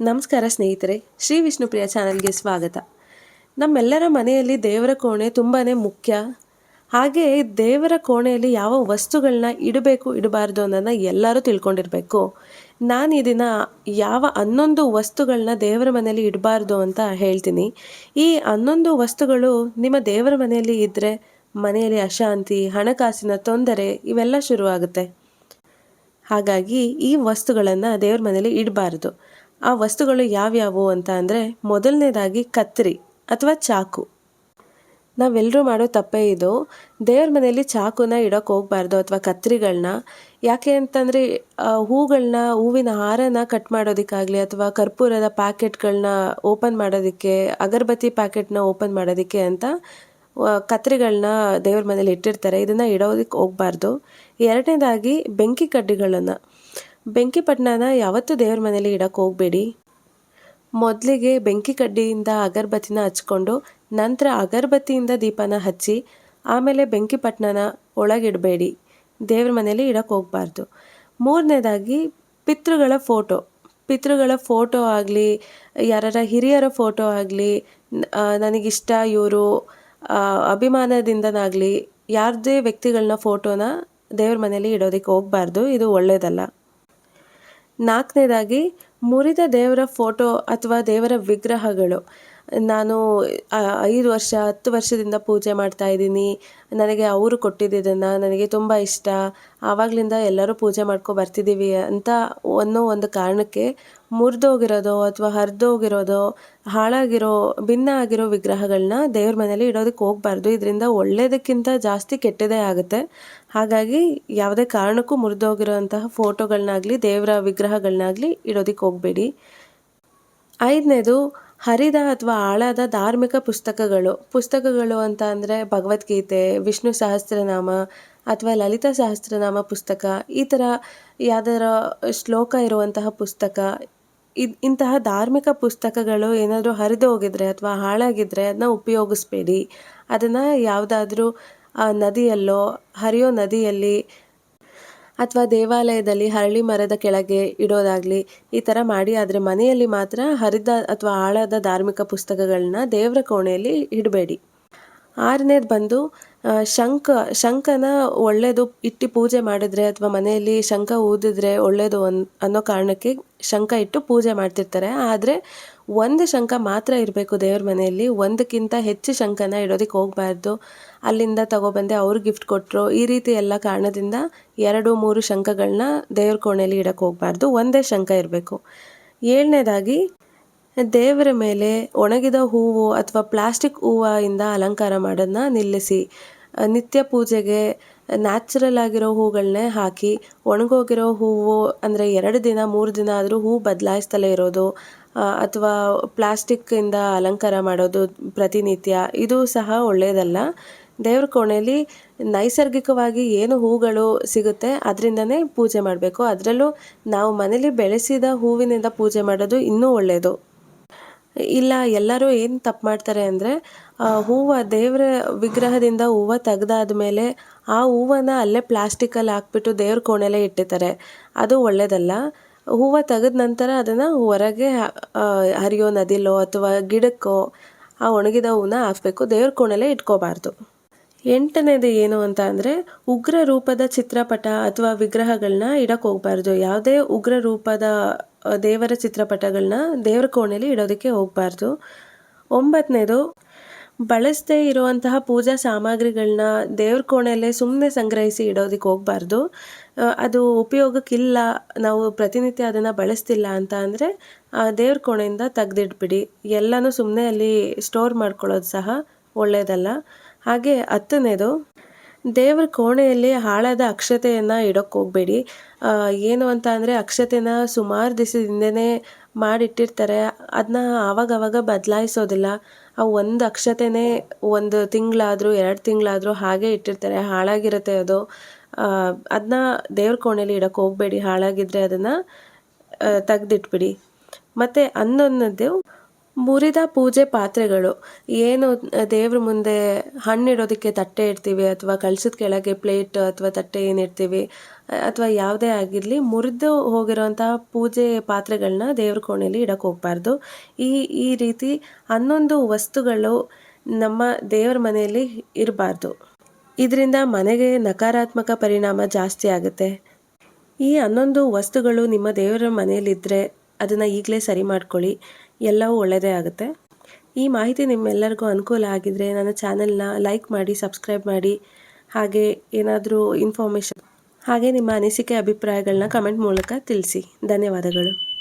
ನಮಸ್ಕಾರ ಸ್ನೇಹಿತರೆ, ಶ್ರೀ ವಿಷ್ಣುಪ್ರಿಯ ಚಾನಲ್ಗೆ ಸ್ವಾಗತ. ನಮ್ಮೆಲ್ಲರ ಮನೆಯಲ್ಲಿ ದೇವರ ಕೋಣೆ ತುಂಬಾ ಮುಖ್ಯ. ಹಾಗೆ ದೇವರ ಕೋಣೆಯಲ್ಲಿ ಯಾವ ವಸ್ತುಗಳನ್ನ ಇಡಬೇಕು, ಇಡಬಾರ್ದು ಅನ್ನೋದನ್ನ ಎಲ್ಲರೂ ತಿಳ್ಕೊಂಡಿರಬೇಕು. ನಾನು ಇದನ್ನ ದಿನ ಯಾವ ಹನ್ನೊಂದು ವಸ್ತುಗಳನ್ನ ದೇವರ ಮನೆಯಲ್ಲಿ ಇಡಬಾರ್ದು ಅಂತ ಹೇಳ್ತೀನಿ. ಈ ಹನ್ನೊಂದು ವಸ್ತುಗಳು ನಿಮ್ಮ ದೇವರ ಮನೆಯಲ್ಲಿ ಇದ್ದರೆ ಮನೆಯಲ್ಲಿ ಅಶಾಂತಿ, ಹಣಕಾಸಿನ ತೊಂದರೆ ಇವೆಲ್ಲ ಶುರುವಾಗುತ್ತೆ. ಹಾಗಾಗಿ ಈ ವಸ್ತುಗಳನ್ನು ದೇವ್ರ ಮನೇಲಿ ಇಡಬಾರ್ದು. ಆ ವಸ್ತುಗಳು ಯಾವ್ಯಾವು ಅಂತ ಅಂದರೆ ಮೊದಲನೇದಾಗಿ ಕತ್ತರಿ ಅಥವಾ ಚಾಕು. ನಾವೆಲ್ಲರೂ ಮಾಡೋ ತಪ್ಪೇ ಇದು. ದೇವ್ರ ಮನೆಯಲ್ಲಿ ಚಾಕುನ ಇಡೋಕೆ ಹೋಗ್ಬಾರ್ದು ಅಥವಾ ಕತ್ರಿಗಳನ್ನ ಯಾಕೆ ಅಂತಂದರೆ ಹೂಗಳನ್ನ ಹೂವಿನ ಹಾರನ ಕಟ್ ಮಾಡೋದಕ್ಕಾಗಲಿ ಅಥವಾ ಕರ್ಪೂರದ ಪ್ಯಾಕೆಟ್ಗಳನ್ನ ಓಪನ್ ಮಾಡೋದಕ್ಕೆ, ಅಗರಬತ್ತಿ ಪ್ಯಾಕೆಟ್ನ ಓಪನ್ ಮಾಡೋದಕ್ಕೆ ಅಂತ ಕತ್ರಿಗಳನ್ನ ದೇವ್ರ ಮನೇಲಿ ಇಟ್ಟಿರ್ತಾರೆ. ಇದನ್ನು ಇಡೋದಕ್ಕೆ ಹೋಗ್ಬಾರ್ದು. ಎರಡನೇದಾಗಿ ಬೆಂಕಿ ಕಡ್ಡಿಗಳನ್ನು. ಬೆಂಕಿ ಪಟ್ಟಣನ ಯಾವತ್ತೂ ದೇವ್ರ ಮನೇಲಿ ಇಡಕ್ಕೆ ಹೋಗಬೇಡಿ. ಮೊದಲಿಗೆ ಬೆಂಕಿ ಕಡ್ಡಿಯಿಂದ ಅಗರಬತ್ತಿನ ಹಚ್ಕೊಂಡು ನಂತರ ಅಗರಬತ್ತಿಯಿಂದ ದೀಪನ ಹಚ್ಚಿ ಆಮೇಲೆ ಬೆಂಕಿ ಪಟ್ಟಣನ ಒಳಗಿಡಬೇಡಿ. ದೇವ್ರ ಮನೇಲಿ ಇಡಕ್ಕೆ ಹೋಗಬಾರ್ದು. ಮೂರನೇದಾಗಿ ಪಿತೃಗಳ ಫೋಟೋ. ಪಿತೃಗಳ ಫೋಟೋ ಆಗಲಿ ಯಾರ ಹಿರಿಯರ ಫೋಟೋ ಆಗಲಿ ನನಗಿಷ್ಟ ಇವರು ಅಭಿಮಾನದಿಂದನಾಗಲಿ, ಯಾರದೇ ವ್ಯಕ್ತಿಗಳನ್ನ ಫೋಟೋನ ದೇವ್ರ ಮನೇಲಿ ಇಡೋದಕ್ಕೆ ಹೋಗಬಾರ್ದು. ಇದು ಒಳ್ಳೆಯದಲ್ಲ ನಾಲ್ಕನೇದಾಗಿ ಮುರಿದ ದೇವರ ಫೋಟೋ ಅಥವಾ ದೇವರ ವಿಗ್ರಹಗಳು. ನಾನು ಐದು ವರ್ಷ, ಹತ್ತು ವರ್ಷದಿಂದ ಪೂಜೆ ಮಾಡ್ತಾ ಇದ್ದೀನಿ. ನನಗೆ ಅವರು ಕೊಟ್ಟಿದ್ದಿದ್ದನ್ನು ನನಗೆ ತುಂಬ ಇಷ್ಟ. ಆವಾಗಲಿಂದ ಎಲ್ಲರೂ ಪೂಜೆ ಮಾಡ್ಕೊ ಬರ್ತಿದ್ದೀವಿ ಅಂತ ಅನ್ನೋ ಒಂದು ಕಾರಣಕ್ಕೆ ಮುರಿದೋಗಿರೋದು ಅಥವಾ ಹರಿದೋಗಿರೋದು, ಹಾಳಾಗಿರೋ, ಭಿನ್ನ ಆಗಿರೋ ವಿಗ್ರಹಗಳನ್ನ ದೇವ್ರ ಮನೇಲಿ ಇಡೋದಕ್ಕೆ ಹೋಗಬಾರ್ದು. ಇದರಿಂದ ಒಳ್ಳೆಯದಕ್ಕಿಂತ ಜಾಸ್ತಿ ಕೆಟ್ಟದೇ ಆಗುತ್ತೆ. ಹಾಗಾಗಿ ಯಾವುದೇ ಕಾರಣಕ್ಕೂ ಮುರಿದೋಗಿರೋಂತಹ ಫೋಟೋಗಳನ್ನಾಗಲಿ ದೇವರ ವಿಗ್ರಹಗಳನ್ನಾಗಲಿ ಇಡೋದಕ್ಕೆ ಹೋಗಬೇಡಿ. ಐದನೇದು ಹರಿದ ಅಥವಾ ಆಳಾದ ಧಾರ್ಮಿಕ ಪುಸ್ತಕಗಳು. ಪುಸ್ತಕಗಳು ಅಂತ ಅಂದರೆ ಭಗವದ್ಗೀತೆ, ವಿಷ್ಣು ಸಹಸ್ರನಾಮ ಅಥವಾ ಲಲಿತಾ ಸಹಸ್ರನಾಮ ಪುಸ್ತಕ. ಈ ಥರ ಯಾವ್ದಾರ ಶ್ಲೋಕ ಇರುವಂತಹ ಪುಸ್ತಕ. ಇದು ಇಂತಹ ಧಾರ್ಮಿಕ ಪುಸ್ತಕಗಳು ಏನಾದರೂ ಹರಿದು ಹೋಗಿದ್ರೆ ಅಥವಾ ಹಾಳಾಗಿದ್ದರೆ ಅದನ್ನ ಉಪಯೋಗಿಸ್ಬೇಡಿ. ಅದನ್ನು ಯಾವುದಾದ್ರೂ ನದಿಯಲ್ಲೋ, ಹರಿಯೋ ನದಿಯಲ್ಲಿ ಅಥವಾ ದೇವಾಲಯದಲ್ಲಿ ಹರಳಿ ಮರದ ಕೆಳಗೆ ಇಡೋದಾಗಲಿ, ಈ ಥರ ಮಾಡಿ, ಆದರೆ ಮನೆಯಲ್ಲಿ ಮಾತ್ರ ಹರಿದ ಅಥವಾ ಆಳದ ಧಾರ್ಮಿಕ ಪುಸ್ತಕಗಳನ್ನ ದೇವರ ಕೋಣೆಯಲ್ಲಿ ಇಡಬೇಡಿ. ಆರನೇದು ಬಂದು ಶಂಖ, ಶಂಖನ ಒಳ್ಳೆಯದು ಇಟ್ಟು ಪೂಜೆ ಮಾಡಿದ್ರೆ ಅಥವಾ ಮನೆಯಲ್ಲಿ ಶಂಖ ಊದಿದ್ರೆ ಒಳ್ಳೆಯದು ಅನ್, ಅನ್ನೋ ಕಾರಣಕ್ಕೆ ಶಂಖ ಇಟ್ಟು ಪೂಜೆ ಮಾಡ್ತಿರ್ತಾರೆ. ಆದರೆ ಒಂದು ಶಂಖ ಮಾತ್ರ ಇರಬೇಕು ದೇವ್ರ ಮನೆಯಲ್ಲಿ. ಒಂದಕ್ಕಿಂತ ಹೆಚ್ಚು ಶಂಖನ ಇಡೋದಕ್ಕೆ ಹೋಗಬಾರ್ದು. ಅಲ್ಲಿಂದ ತಗೊಬಂದೆ ಅವ್ರು ಗಿಫ್ಟ್ ಕೊಟ್ಟರು ಈ ರೀತಿ ಎಲ್ಲ ಕಾರಣದಿಂದ ಎರಡು, ಮೂರು ಶಂಖಗಳನ್ನ ದೇವ್ರ ಕೋಣೆಯಲ್ಲಿ ಇಡಕ್ಕೆ ಹೋಗಬಾರ್ದು. ಒಂದೇ ಶಂಖ ಇರಬೇಕು. ಏಳನೇದಾಗಿ ದೇವರ ಮೇಲೆ ಒಣಗಿದ ಹೂವು ಅಥವಾ ಪ್ಲಾಸ್ಟಿಕ್ ಹೂವಿಂದ ಅಲಂಕಾರ ಮಾಡೋದನ್ನ ನಿಲ್ಲಿಸಿ ನಿತ್ಯ ಪೂಜೆಗೆ ನ್ಯಾಚುರಲ್ ಆಗಿರೋ ಹೂಗಳನ್ನೇ ಹಾಕಿ, ಒಣಗೋಗಿರೋ ಹೂವು ಅಂದರೆ ಎರಡು ದಿನ, ಮೂರು ದಿನ ಆದರೂ ಹೂ ಬದಲಾಯಿಸ್ತಲೇ ಇರೋದು ಅಥವಾ ಪ್ಲಾಸ್ಟಿಕ್ಕಿಂದ ಅಲಂಕಾರ ಮಾಡೋದು ಪ್ರತಿನಿತ್ಯ, ಇದು ಸಹ ಒಳ್ಳೆಯದಲ್ಲ ದೇವ್ರ ಕೋಣೆಯಲ್ಲಿ ನೈಸರ್ಗಿಕವಾಗಿ ಏನು ಹೂಗಳು ಸಿಗುತ್ತೆ ಅದರಿಂದನೇ ಪೂಜೆ ಮಾಡಬೇಕು. ಅದರಲ್ಲೂ ನಾವು ಮನೇಲಿ ಬೆಳೆಸಿದ ಹೂವಿನಿಂದ ಪೂಜೆ ಮಾಡೋದು ಇನ್ನೂ ಒಳ್ಳೆಯದು ಇಲ್ಲ, ಎಲ್ಲರೂ ಏನು ತಪ್ಪು ಮಾಡ್ತಾರೆ ಅಂದರೆ ಹೂವು ದೇವರ ವಿಗ್ರಹದಿಂದ ಹೂವು ತೆಗ್ದಾದ ಮೇಲೆ ಆ ಹೂವನ್ನ ಅಲ್ಲೇ ಪ್ಲಾಸ್ಟಿಕಲ್ಲಿ ಹಾಕ್ಬಿಟ್ಟು ದೇವ್ರ ಕೋಣೆಲೇ ಇಟ್ಟಿರ್ತಾರೆ. ಅದು ಒಳ್ಳೆಯದಲ್ಲ ಹೂವು ತೆಗೆದ ನಂತರ ಅದನ್ನು ಹೊರಗೆ ಹರಿಯೋ ನದಿಲೋ ಅಥವಾ ಗಿಡಕ್ಕೋ ಆ ಒಣಗಿದ ಹೂವನ್ನ ಹಾಕಬೇಕು. ದೇವ್ರ ಕೋಣೆಲೇ ಇಟ್ಕೋಬಾರ್ದು. ಎಂಟನೇದು ಏನು ಅಂತ ಅಂದರೆ, ಉಗ್ರ ರೂಪದ ಚಿತ್ರಪಟ ಅಥವಾ ವಿಗ್ರಹಗಳನ್ನ ಇಡಕ್ಕೆ ಹೋಗ್ಬಾರ್ದು. ಯಾವುದೇ ಉಗ್ರ ರೂಪದ ದೇವರ ಚಿತ್ರಪಟಗಳನ್ನ ದೇವರ ಕೋಣೆಯಲ್ಲಿ ಇಡೋದಕ್ಕೆ ಹೋಗಬಾರ್ದು. ಒಂಬತ್ತನೇದು ಬಳಸದೇ ಇರುವಂತಹ ಪೂಜಾ ಸಾಮಗ್ರಿಗಳನ್ನ ದೇವ್ರ ಕೋಣೆಯಲ್ಲೇ ಸುಮ್ಮನೆ ಸಂಗ್ರಹಿಸಿ ಇಡೋದಕ್ಕೆ ಹೋಗಬಾರ್ದು. ಅದು ಉಪಯೋಗಕ್ಕಿಲ್ಲ, ನಾವು ಪ್ರತಿನಿತ್ಯ ಅದನ್ನು ಬಳಸ್ತಿಲ್ಲ ಅಂತ ಅಂದರೆ ದೇವ್ರ ಕೋಣೆಯಿಂದ ತೆಗ್ದಿಟ್ಬಿಡಿ. ಎಲ್ಲನೂ ಸುಮ್ಮನೆ ಅಲ್ಲಿ ಸ್ಟೋರ್ ಮಾಡ್ಕೊಳ್ಳೋದು ಸಹ ಒಳ್ಳೆಯದಲ್ಲ ಹಾಗೆ ಹತ್ತನೇದು ದೇವ್ರ ಕೋಣೆಯಲ್ಲಿ ಹಾಳಾದ ಅಕ್ಷತೆಯನ್ನು ಇಡೋಕ್ಕೆ ಹೋಗಬೇಡಿ. ಏನು ಅಂತ ಅಂದರೆ ಅಕ್ಷತೆನ ಸುಮಾರು ದಿವಸದಿಂದನೇ ಮಾಡಿಟ್ಟಿರ್ತಾರೆ. ಅದನ್ನ ಆವಾಗವಾಗ ಬದಲಾಯಿಸೋದಿಲ್ಲ. ಆ ಒಂದು ಅಕ್ಷತೆನೇ ಒಂದು ತಿಂಗಳಾದರೂ, ಎರಡು ತಿಂಗಳಾದರೂ ಹಾಗೆ ಇಟ್ಟಿರ್ತಾರೆ. ಹಾಳಾಗಿರುತ್ತೆ ಅದು. ಅದನ್ನ ದೇವ್ರ ಕೋಣೆಯಲ್ಲಿ ಇಡೋಕ್ಕೆ ಹೋಗಬೇಡಿ. ಹಾಳಾಗಿದ್ದರೆ ಅದನ್ನು ತೆಗೆದಿಟ್ಬಿಡಿ. ಮತ್ತು ಹನ್ನೊಂದನೇದು ಮುರಿದ ಪೂಜೆ ಪಾತ್ರೆಗಳು. ಏನು, ದೇವ್ರ ಮುಂದೆ ಹಣ್ಣಿಡೋದಕ್ಕೆ ತಟ್ಟೆ ಇಡ್ತೀವಿ ಅಥವಾ ಕಳ್ಸದ ಕೆಳಗೆ ಪ್ಲೇಟ್ ಅಥವಾ ತಟ್ಟೆ ಏನಿರ್ತೀವಿ ಅಥವಾ ಯಾವುದೇ ಆಗಿರಲಿ ಮುರಿದು ಹೋಗಿರೋಂತಹ ಪೂಜೆ ಪಾತ್ರೆಗಳನ್ನ ದೇವ್ರ ಕೋಣೆಯಲ್ಲಿ ಇಡಕ್ಕೆ ಹೋಗಬಾರ್ದು. ಈ ಈ ರೀತಿ ಹನ್ನೊಂದು ವಸ್ತುಗಳು ನಮ್ಮ ದೇವ್ರ ಮನೆಯಲ್ಲಿ ಇರಬಾರ್ದು. ಇದರಿಂದ ಮನೆಗೆ ನಕಾರಾತ್ಮಕ ಪರಿಣಾಮ ಜಾಸ್ತಿ ಆಗುತ್ತೆ. ಈ ಹನ್ನೊಂದು ವಸ್ತುಗಳು ನಿಮ್ಮ ದೇವರ ಮನೆಯಲ್ಲಿದ್ದರೆ ಅದನ್ನು ಈಗಲೇ ಸರಿ ಮಾಡ್ಕೊಳ್ಳಿ. ಎಲ್ಲವೂ ಒಳ್ಳೆಯದೇ ಆಗುತ್ತೆ. ಈ ಮಾಹಿತಿ ನಿಮ್ಮೆಲ್ಲರಿಗೂ ಅನುಕೂಲ ಆಗಿದ್ದರೆ ನನ್ನ ಚಾನೆಲ್ನ ಲೈಕ್ ಮಾಡಿ, ಸಬ್ಸ್ಕ್ರೈಬ್ ಮಾಡಿ, ಹಾಗೆ ಏನಾದರೂ ಇನ್ಫಾರ್ಮೇಷನ್ ಹಾಗೆ ನಿಮ್ಮ ಅನಿಸಿಕೆ ಅಭಿಪ್ರಾಯಗಳನ್ನ ಕಮೆಂಟ್ ಮೂಲಕ ತಿಳಿಸಿ. ಧನ್ಯವಾದಗಳು.